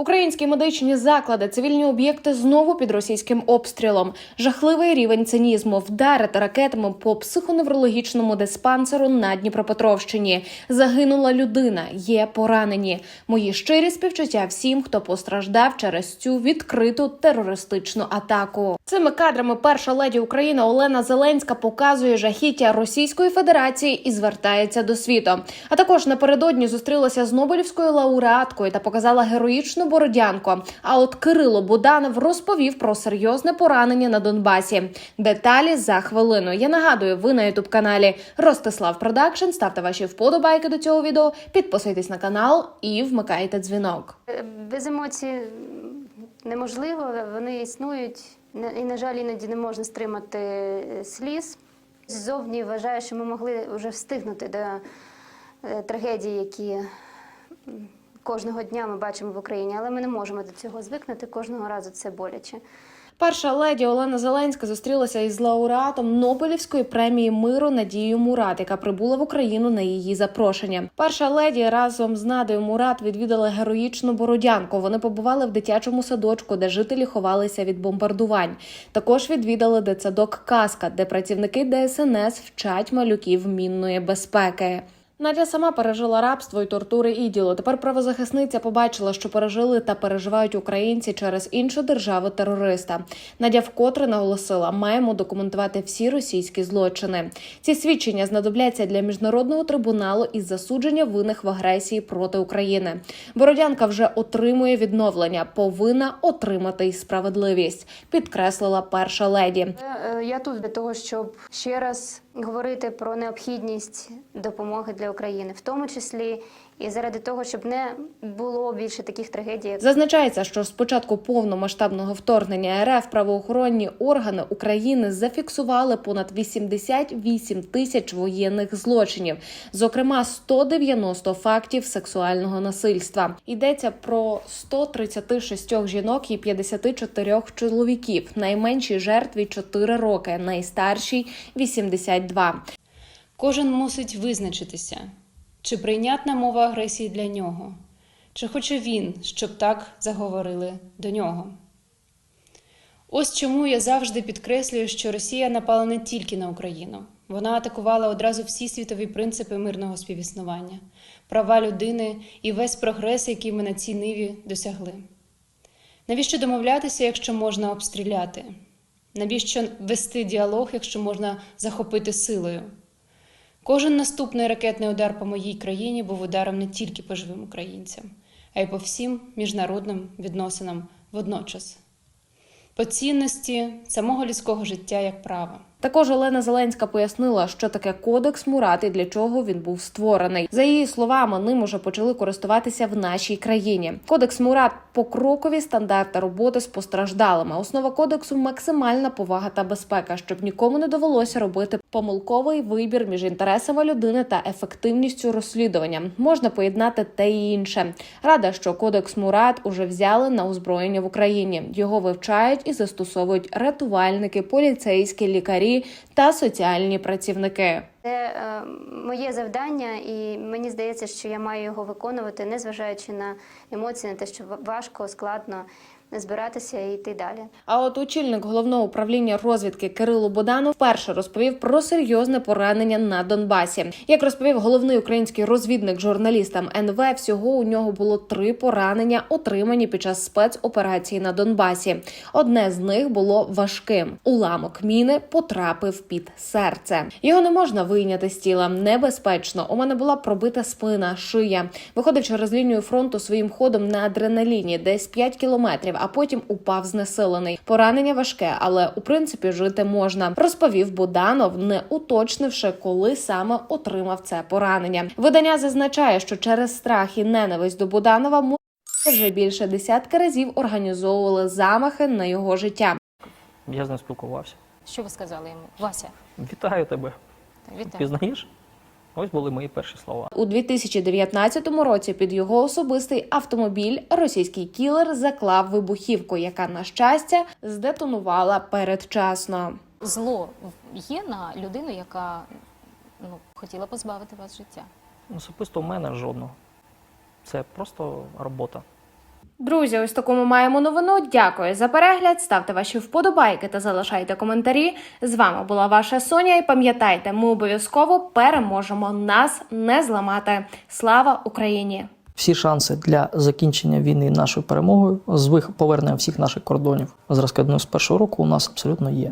Українські медичні заклади, цивільні об'єкти знову під російським обстрілом. Жахливий рівень цинізму вдарити ракетами по психоневрологічному диспансеру на Дніпропетровщині. Загинула людина, є поранені. Мої щирі співчуття всім, хто постраждав через цю відкриту терористичну атаку. Цими кадрами перша леді України Олена Зеленська показує жахіття Російської Федерації і звертається до світу. А також напередодні зустрілася з Нобелівською лауреаткою та показала героїчну бородянку. А от Кирило Буданов розповів про серйозне поранення на Донбасі. Деталі за хвилину. Я нагадую, ви на ютуб каналі Ростислав Продакшн. Ставте ваші вподобайки до цього відео, підписуйтесь на канал і вмикайте дзвінок. Без емоцій неможливо, вони існують. І, на жаль, іноді не можна стримати е, сліз. Ззовні вважаю, що ми могли вже встигнути до е, трагедій, які кожного дня ми бачимо в Україні, але ми не можемо до цього звикнути. Кожного разу це боляче. Перша леді Олена Зеленська зустрілася із лауреатом Нобелівської премії миру Надією Мурат, яка прибула в Україну на її запрошення. Перша леді разом з Надою Мурат відвідали героїчну бородянку. Вони побували в дитячому садочку, де жителі ховалися від бомбардувань. Також відвідали дитсадок Каска, де працівники ДСНС вчать малюків мінної безпеки. Надя сама пережила рабство і тортури іділу. Тепер правозахисниця побачила, що пережили та переживають українці через іншу державу терориста. Надя вкотре наголосила, маємо документувати всі російські злочини. Ці свідчення знадобляться для міжнародного трибуналу із засудження винних в агресії проти України. Бородянка вже отримує відновлення, повинна отримати й справедливість, підкреслила перша леді. Е, е, Я тут для того, щоб ще раз говорити про необхідність допомоги для України, в тому числі і заради того, щоб не було більше таких трагедій. Зазначається, що з початку повномасштабного вторгнення РФ правоохоронні органи України зафіксували понад 88 тисяч воєнних злочинів, зокрема 190 фактів сексуального насильства. Йдеться про 136 жінок і 54 чоловіків. Найменшій жертві 4 роки, найстаршій 82. Кожен мусить визначитися, чи прийнятна мова агресії для нього, чи хоче він, щоб так заговорили до нього. Ось чому я завжди підкреслюю, що Росія напала не тільки на Україну. Вона атакувала одразу всі світові принципи мирного співіснування, права людини і весь прогрес, який ми на цій ниві досягли. Навіщо домовлятися, якщо можна обстріляти? Навіщо вести діалог, якщо можна захопити силою? Кожен наступний ракетний удар по моїй країні був ударом не тільки по живим українцям, а й по всім міжнародним відносинам водночас, по цінності самого людського життя як права. Також Олена Зеленська пояснила, що таке кодекс Мурат і для чого він був створений. За її словами, ним уже почали користуватися в нашій країні. Кодекс Мурат покрокові стандарти роботи з постраждалими. Основа кодексу максимальна повага та безпека, щоб нікому не довелося робити помилковий вибір між інтересами людини та ефективністю розслідування. Можна поєднати те і інше. Рада, що кодекс Мурат уже взяли на озброєння в Україні. Його вивчають і застосовують рятувальники, поліцейські, лікарі та соціальні працівники. Це е, моє завдання, і мені здається, що я маю його виконувати, незважаючи на емоції, на те, що важко, складно збиратися і йти далі. А от очільник головного управління розвідки Кирило Боданов вперше розповів про серйозне поранення на Донбасі. Як розповів головний український розвідник журналістам НВ, всього у нього було три поранення, отримані під час спецоперації на Донбасі. Одне з них було важким. Уламок міни потрапив під серце. Його не можна вийняти з тіла. Небезпечно. У мене була пробита спина, шия. Виходив через лінію фронту своїм ходом на адреналіні, десь 5 кілометрів, а потім упав знесилений. Поранення важке, але у принципі жити можна. Розповів Буданов, не уточнивши, коли саме отримав це поранення. Видання зазначає, що через страх і ненависть до Буданова му- вже більше десятки разів організовували замахи на його життя. Я з ним спілкувався. Що ви сказали йому? Вася, Вітаю тебе. вітаю. Пізнаєш? Ось були мої перші слова. У 2019 році під його особистий автомобіль російський кілер заклав вибухівку, яка на щастя здетонувала передчасно. Зло є на людину, яка ну, хотіла позбавити вас життя. Особисто в мене жодного. Це просто робота. Друзі, ось таку ми маємо новину. Дякую за перегляд. Ставте ваші вподобайки та залишайте коментарі. З вами була ваша Соня. І пам'ятайте, ми обов'язково переможемо. Нас не зламати. Слава Україні! Всі шанси для закінчення війни нашою перемогою з повернення всіх наших кордонів зразка 91 року у нас абсолютно є.